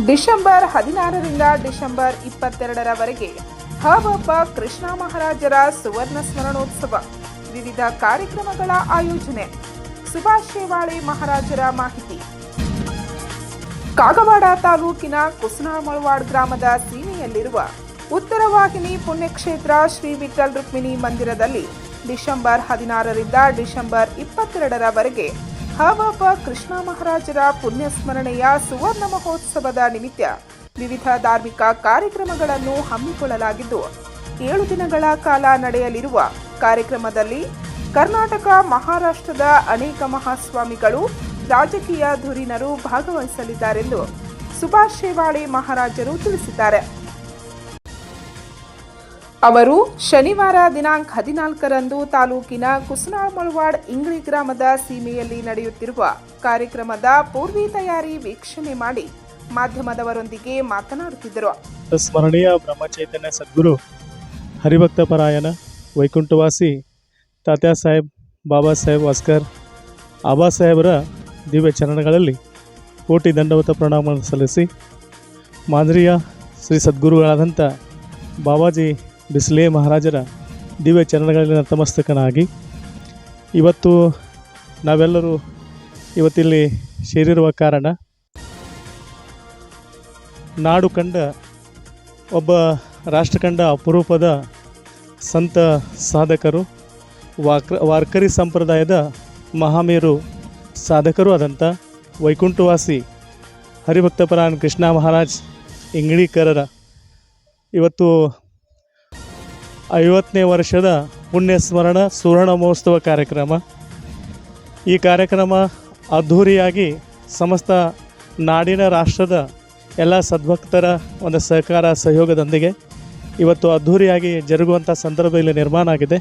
December ಹದಿನಾರರಿಂದ December ಇಪ್ಪತ್ತೆರಡರವರೆಗೆ ಹಬಬ್ಬ Krishna ಮಹಾರಾಜರ ಸುವರ್ಣ ಸ್ಮರಣೋತ್ಸವ, ವಿವಿಧ ಕಾರ್ಯಕ್ರಮಗಳ ಆಯೋಜನೆ. ಸುಭಾಷ್ ಶೇವಾಳೆ ಮಹಾರಾಜರ ಮಾಹಿತಿ. ಕಾಗವಾಡ ತಾಲೂಕಿನ ಕುಸನಾಮಳ್ವಾಡ್ ಗ್ರಾಮದ ಸೀಮೆಯಲ್ಲಿರುವ ಉತ್ತರ ವಾಹಿನಿ ಪುಣ್ಯಕ್ಷೇತ್ರ ಶ್ರೀ ವಿಠಲ್ ರುಕ್ಮಿಣಿ ಮಂದಿರದಲ್ಲಿ ಡಿಸೆಂಬರ್ ಹದಿನಾರರಿಂದ ಡಿಸೆಂಬರ್ ಇಪ್ಪತ್ತೆರಡರವರೆಗೆ ಹಬಬ್ಬ ಕೃಷ್ಣ ಮಹಾರಾಜರ ಪುಣ್ಯಸ್ಮರಣೆಯ ಸುವರ್ಣ ಮಹೋತ್ಸವದ ನಿಮಿತ್ತ ವಿವಿಧ ಧಾರ್ಮಿಕ ಕಾರ್ಯಕ್ರಮಗಳನ್ನು ಹಮ್ಮಿಕೊಳ್ಳಲಾಗಿದ್ದು, ಏಳು ದಿನಗಳ ಕಾಲ ನಡೆಯಲಿರುವ ಕಾರ್ಯಕ್ರಮದಲ್ಲಿ ಕರ್ನಾಟಕ, ಮಹಾರಾಷ್ಟ್ರದ ಅನೇಕ ಮಹಾಸ್ವಾಮಿಗಳು, ರಾಜಕೀಯ ಧುರೀಣರು ಭಾಗವಹಿಸಲಿದ್ದಾರೆಂದು ಸುಭಾಷ್ ಶೇವಾಳೆ ಮಹಾರಾಜರು ತಿಳಿಸಿದ್ದಾರೆ. ಅವರು ಶನಿವಾರ ದಿನಾಂಕ ಹದಿನಾಲ್ಕರಂದು ತಾಲೂಕಿನ ಕುಸನಾಳ್ಮಳ್ವಾಡ್ ಇಂಗ್ಳಿ ಗ್ರಾಮದ ಸೀಮೆಯಲ್ಲಿ ನಡೆಯುತ್ತಿರುವ ಕಾರ್ಯಕ್ರಮದ ಪೂರ್ವಿ ತಯಾರಿ ವೀಕ್ಷಣೆ ಮಾಡಿ ಮಾಧ್ಯಮದವರೊಂದಿಗೆ ಮಾತನಾಡುತ್ತಿದ್ದರು. ಸ್ಮರಣೀಯ ಬ್ರಹ್ಮಚೈತನ್ಯ ಸದ್ಗುರು ಹರಿಭಕ್ತಪರಾಯಣ ವೈಕುಂಠವಾಸಿ, ತಾತ್ಯಾ ಸಾಹೇಬ್, ಬಾಬಾ ಸಾಹೇಬ್ ವಾಸ್ಕರ್ ಅಬಾ ಸಾಹೇಬರ ದಿವ್ಯ ಚರಣಗಳಲ್ಲಿ ಕೋಟಿ ದಂಡವತ ಪ್ರಣಾಮ ಸಲ್ಲಿಸಿ ಮಾದರಿಯ ಶ್ರೀ ಸದ್ಗುರುಗಳಾದಂಥ ಬಾಬಾಜಿ ಬಿಸ್ಲೇ ಮಹಾರಾಜರ ದಿವ್ಯ ಚರಣಗಳಲ್ಲಿ ನತಮಸ್ತಕನಾಗಿ. ಇವತ್ತು ನಾವೆಲ್ಲರೂ ಇವತ್ತಿಲ್ಲಿ ಸೇರಿರುವ ಕಾರಣ ನಾಡು ಕಂಡ ಒಬ್ಬ ರಾಷ್ಟ್ರಕಂಡ ಅಪರೂಪದ ಸಂತ ಸಾಧಕರು, ವಾಕ್ರ, ವಾರ್ಕರಿ ಸಂಪ್ರದಾಯದ ಮಹಾಮೇರು ಸಾಧಕರು ಆದಂಥ ವೈಕುಂಠವಾಸಿ ಹರಿಭಕ್ತಪರಾಯಣ ಕೃಷ್ಣ ಮಹಾರಾಜ್, ಇಂಗ್ಳೀಕರರ. ಇವತ್ತು ಐವತ್ತನೇ ವರ್ಷದ ಪುಣ್ಯ ಸ್ಮರಣ ಸುವರ್ಣ ಮಹೋತ್ಸವ ಕಾರ್ಯಕ್ರಮ. ಈ ಕಾರ್ಯಕ್ರಮ ಅದ್ಧೂರಿಯಾಗಿ ಸಮಸ್ತ ನಾಡಿನ ರಾಷ್ಟ್ರದ ಎಲ್ಲ ಸದ್ಭಕ್ತರ ಒಂದು ಸಹಕಾರ ಸಹಯೋಗದೊಂದಿಗೆ ಇವತ್ತು ಅದ್ಧೂರಿಯಾಗಿ ಜರುಗುವಂಥ ಸಂದರ್ಭ ಇಲ್ಲಿ ನಿರ್ಮಾಣ ಆಗಿದೆ.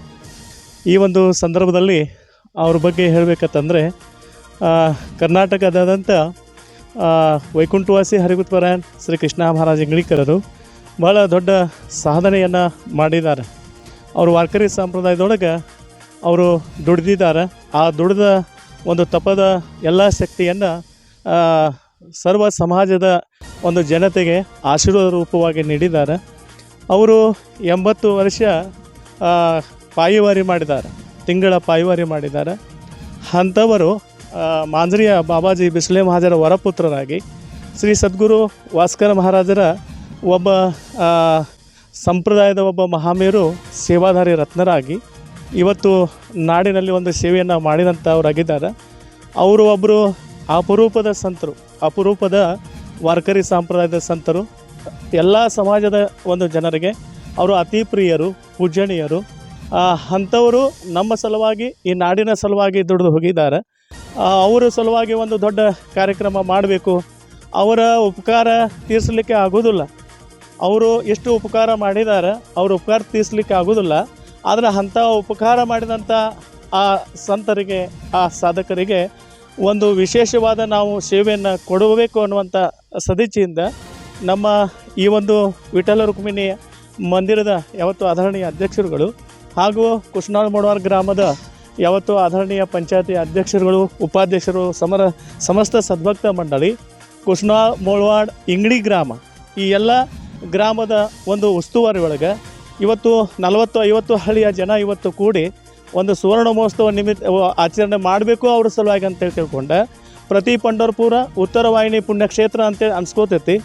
ಈ ಒಂದು ಸಂದರ್ಭದಲ್ಲಿ ಅವ್ರ ಬಗ್ಗೆ ಹೇಳಬೇಕಂತಂದರೆ ಕರ್ನಾಟಕದಾದಂಥ ವೈಕುಂಠವಾಸಿ ಹರಿಗುತ್ಪರಾಯಣ್ ಶ್ರೀ ಕೃಷ್ಣ ಮಹಾರಾಜ ಇಂಗ್ಳಿಕರರು ಭಾಳ ದೊಡ್ಡ ಸಾಧನೆಯನ್ನು ಮಾಡಿದ್ದಾರೆ. ಅವರು ವಾರ್ಕರಿ ಸಂಪ್ರದಾಯದೊಳಗೆ ಅವರು ದುಡಿದಿದ್ದಾರೆ. ಆ ದುಡಿದ ಒಂದು ತಪದ ಎಲ್ಲ ಶಕ್ತಿಯನ್ನು ಸರ್ವ ಸಮಾಜದ ಒಂದು ಜನತೆಗೆ ಆಶೀರ್ವಾದ ರೂಪವಾಗಿ ನೀಡಿದ್ದಾರೆ. ಅವರು ಎಂಬತ್ತು ವರ್ಷ ಪಾಯುವಾರಿ ಮಾಡಿದ್ದಾರೆ. ತಿಂಗಳ ಪಾಯಿವಾರಿ ಮಾಡಿದ್ದಾರೆ. ಅಂಥವರು ಮಾಂಜರಿಯ ಬಾಬಾಜಿ ಬಿಸ್ಲೆ ಮಹಾಜರ ವರಪುತ್ರರಾಗಿ ಶ್ರೀ ಸದ್ಗುರು ವಾಸ್ಕರ ಮಹಾರಾಜರ ಒಬ್ಬ ಸಂಪ್ರದಾಯದ ಒಬ್ಬ ಮಹಾಮೇರು ಸೇವಾಧಾರಿ ರತ್ನರಾಗಿ ಇವತ್ತು ನಾಡಿನಲ್ಲಿ ಒಂದು ಸೇವೆಯನ್ನು ಮಾಡಿದಂಥವರಾಗಿದ್ದಾರೆ. ಅವರು ಒಬ್ಬರು ಅಪರೂಪದ ಸಂತರು, ಅಪರೂಪದ ವಾರ್ಕರಿ ಸಂಪ್ರದಾಯದ ಸಂತರು. ಎಲ್ಲ ಸಮಾಜದ ಒಂದು ಜನರಿಗೆ ಅವರು ಅತಿ ಪ್ರಿಯರು, ಪೂಜನೀಯರು. ಅಂಥವರು ನಮ್ಮ ಸಲುವಾಗಿ, ಈ ನಾಡಿನ ಸಲುವಾಗಿ ದುಡಿದು ಹೋಗಿದ್ದಾರೆ. ಅವರ ಸಲುವಾಗಿ ಒಂದು ದೊಡ್ಡ ಕಾರ್ಯಕ್ರಮ ಮಾಡಬೇಕು. ಅವರ ಉಪಕಾರ ತೀರಿಸಲಿಕ್ಕೆ ಆಗೋದಿಲ್ಲ ಅವರು ಎಷ್ಟು ಉಪಕಾರ ಮಾಡಿದ್ದಾರೆ ಅವ್ರ ಉಪಕಾರ ತೀರ್ಸ್ಲಿಕ್ಕೆ ಆಗೋದಿಲ್ಲ. ಆದರೆ ಅಂಥ ಉಪಕಾರ ಮಾಡಿದಂಥ ಆ ಸಂತರಿಗೆ, ಆ ಸಾಧಕರಿಗೆ ಒಂದು ವಿಶೇಷವಾದ ನಾವು ಸೇವೆಯನ್ನು ಕೊಡಬೇಕು ಅನ್ನುವಂಥ ಸದಿಚ್ಛೆಯಿಂದ ನಮ್ಮ ಈ ಒಂದು ವಿಠಲ ರುಕ್ಮಿಣಿ ಮಂದಿರದ ಯಾವತ್ತು ಆಧರಣೀಯ ಅಧ್ಯಕ್ಷರುಗಳು ಹಾಗೂ ಕುಷ್ನಾಳ್ ಮೋಡವಾರ್ ಗ್ರಾಮದ ಯಾವತ್ತು ಆಧರಣೀಯ ಪಂಚಾಯತಿ ಅಧ್ಯಕ್ಷರುಗಳು, ಉಪಾಧ್ಯಕ್ಷರು, ಸಮರ, ಸಮಸ್ತ ಸದ್ಭಕ್ತ ಮಂಡಳಿ ಕುಷ್ನಾ ಮೋಳ್ವಾಡ್ ಇಂಗಡಿ ಗ್ರಾಮ ಈ ಎಲ್ಲ ಗ್ರಾಮದ ಒಂದು ಉಸ್ತುವಾರಿ ಒಳಗೆ ಇವತ್ತು ನಲವತ್ತು ಐವತ್ತು ಹಳ್ಳಿಯ ಜನ ಇವತ್ತು ಕೂಡಿ ಒಂದು ಸುವರ್ಣ ಮಹೋತ್ಸವ ನಿಮಿತ್ತ ಆಚರಣೆ ಮಾಡಬೇಕು ಅವ್ರ ಸಲುವಾಗಿ ಅಂತೇಳಿ ತಿಳ್ಕೊಂಡೆ. ಪ್ರತಿ ಪಂಡರ್ಪುರ ಉತ್ತರ ವಾಹಿನಿ ಪುಣ್ಯಕ್ಷೇತ್ರ ಅಂತೇಳಿ ಅನ್ಸ್ಕೋತೈತಿ.